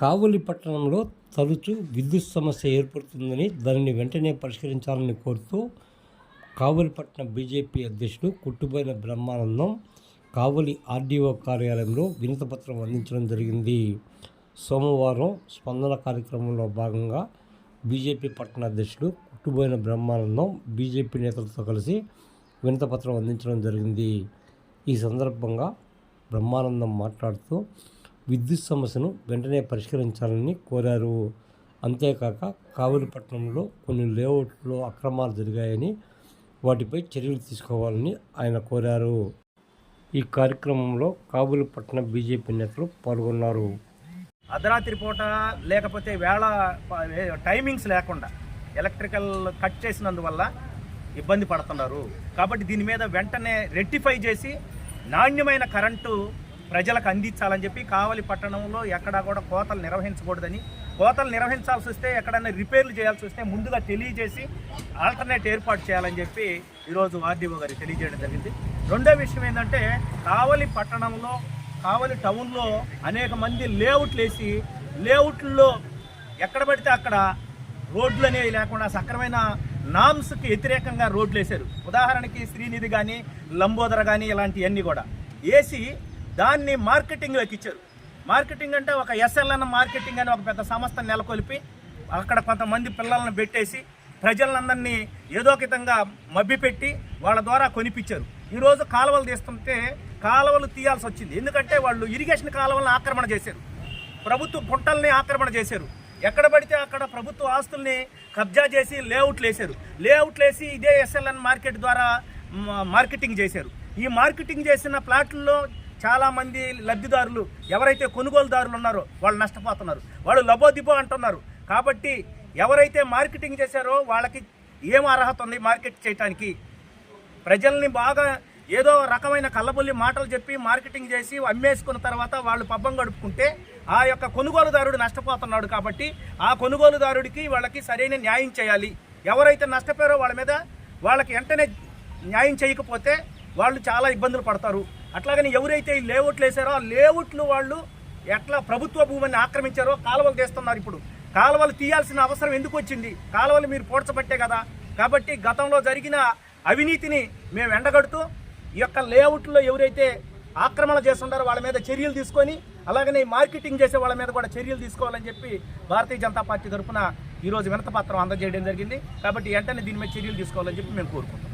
కావలి పట్టణంలో తరచూ విద్యుత్ సమస్య ఏర్పడుతుందని దానిని వెంటనే పరిష్కరించాలని కోరుతూ కావలిపట్నం బీజేపీ అధ్యక్షుడు కుట్టుబోయిన బ్రహ్మానందం కావలి ఆర్డీఓ కార్యాలయంలో వినతిపత్రం అందించడం జరిగింది. సోమవారం స్పందన కార్యక్రమంలో భాగంగా బీజేపీ పట్టణ అధ్యక్షుడు కుట్టుబోయిన బ్రహ్మానందం బీజేపీ నేతలతో కలిసి వినతపత్రం అందించడం జరిగింది. ఈ సందర్భంగా బ్రహ్మానందం మాట్లాడుతూ విద్యుత్ సమస్యను వెంటనే పరిష్కరించాలని కోరారు. అంతేకాక కావలిపట్నంలో కొన్ని లేఅవుట్లో అక్రమాలు జరిగాయని వాటిపై చర్యలు తీసుకోవాలని ఆయన కోరారు. ఈ కార్యక్రమంలో కాబూలిపట్నం బీజేపీ నేతలు పాల్గొన్నారు. అర్ధరాత్రి పూట లేకపోతే వేళ టైమింగ్స్ లేకుండా ఎలక్ట్రికల్ కట్ చేసినందువల్ల ఇబ్బంది పడుతున్నారు. కాబట్టి దీని మీద వెంటనే రెట్టిఫై చేసి నాణ్యమైన కరెంటు ప్రజలకు అందించాలని చెప్పి కావలి పట్టణంలో ఎక్కడా కూడా కోతలు నిర్వహించకూడదని. కోతలు నిర్వహించాల్సి వస్తే ఎక్కడైనా రిపేర్లు చేయాల్సి వస్తే ముందుగా తెలియజేసి ఆల్టర్నేట్ ఏర్పాటు చేయాలని చెప్పి ఈరోజు ఆర్డీఓ గారికి తెలియజేయడం జరిగింది. రెండో విషయం ఏంటంటే కావలి పట్టణంలో కావలి టౌన్లో అనేక మంది లేఅవుట్లు వేసి లేఅవుట్లో ఎక్కడ పడితే అక్కడ రోడ్లు అనేవి లేకుండా సక్రమైన నామ్స్కి వ్యతిరేకంగా రోడ్లు వేశారు. ఉదాహరణకి శ్రీనిధి కానీ లంబోదర కానీ ఇలాంటివన్నీ కూడా. వేసి దాన్ని మార్కెటింగ్లోకి ఇచ్చారు. మార్కెటింగ్ అంటే ఒక ఎస్ఎల్ఎన్ మార్కెటింగ్ అని ఒక పెద్ద సంస్థ నెలకొల్పి అక్కడ కొంతమంది పిల్లలను పెట్టేసి ప్రజలందరినీ ఏదో విధంగా మభ్యపెట్టి వాళ్ళ ద్వారా కొనిపించారు. ఈరోజు కాలువలు తీస్తుంటే కాలువలు తీయాల్సి వచ్చింది. ఎందుకంటే వాళ్ళు ఇరిగేషన్ కాలువలను ఆక్రమణ చేశారు. ప్రభుత్వ గుంటల్ని ఆక్రమణ చేశారు. ఎక్కడ పడితే అక్కడ ప్రభుత్వ ఆస్తుల్ని కబ్జా చేసి లేఅవుట్లు వేశారు. లేఅవుట్లు వేసి ఇదే ఎస్ఎల్ఎన్ మార్కెట్ ద్వారా మార్కెటింగ్ చేశారు. ఈ మార్కెటింగ్ చేసిన ప్లాట్లలో చాలామంది లబ్ధిదారులు ఎవరైతే కొనుగోలుదారులు ఉన్నారో వాళ్ళు నష్టపోతున్నారు. వాళ్ళు లబోదిబో అంటున్నారు. కాబట్టి ఎవరైతే మార్కెటింగ్ చేశారో వాళ్ళకి ఏం అర్హత ఉంది మార్కెట్ చేయడానికి ప్రజల్ని బాగా ఏదో రకమైన కళ్ళబొల్లి మాటలు చెప్పి మార్కెటింగ్ చేసి అమ్మేసుకున్న తర్వాత వాళ్ళు పబ్బం గడుపుకుంటే ఆ యొక్క కొనుగోలుదారుడు నష్టపోతున్నాడు కాబట్టి ఆ కొనుగోలుదారుడికి వాళ్ళకి సరైన న్యాయం చేయాలి. ఎవరైతే నష్టపోయారో వాళ్ళ మీద వాళ్ళకి వెంటనే న్యాయం చేయకపోతే వాళ్ళు చాలా ఇబ్బందులు పడతారు. అట్లాగని ఎవరైతే ఈ లేఅవుట్లు వేసారో ఆ లేఅవుట్లు వాళ్ళు ఎట్లా ప్రభుత్వ భూమిని ఆక్రమించారో కాలువలు తీస్తున్నారు ఇప్పుడు. కాలువలు తీయాల్సిన అవసరం ఎందుకు వచ్చింది? కాలువలు మీరు పోడ్చబట్టే కదా. కాబట్టి గతంలో జరిగిన అవినీతిని మేము ఎండగడుతూ ఈ యొక్క లేఅవుట్లో ఎవరైతే ఆక్రమణ చేస్తుంటారో వాళ్ళ మీద చర్యలు తీసుకొని అలాగనే మార్కెటింగ్ చేసే వాళ్ళ మీద కూడా చర్యలు తీసుకోవాలని చెప్పి భారతీయ జనతా పార్టీ తరఫున ఈరోజు వినతపత్రం అందజేయడం జరిగింది. కాబట్టి వెంటనే దీని మీద చర్యలు తీసుకోవాలని చెప్పి మేము కోరుకుంటాం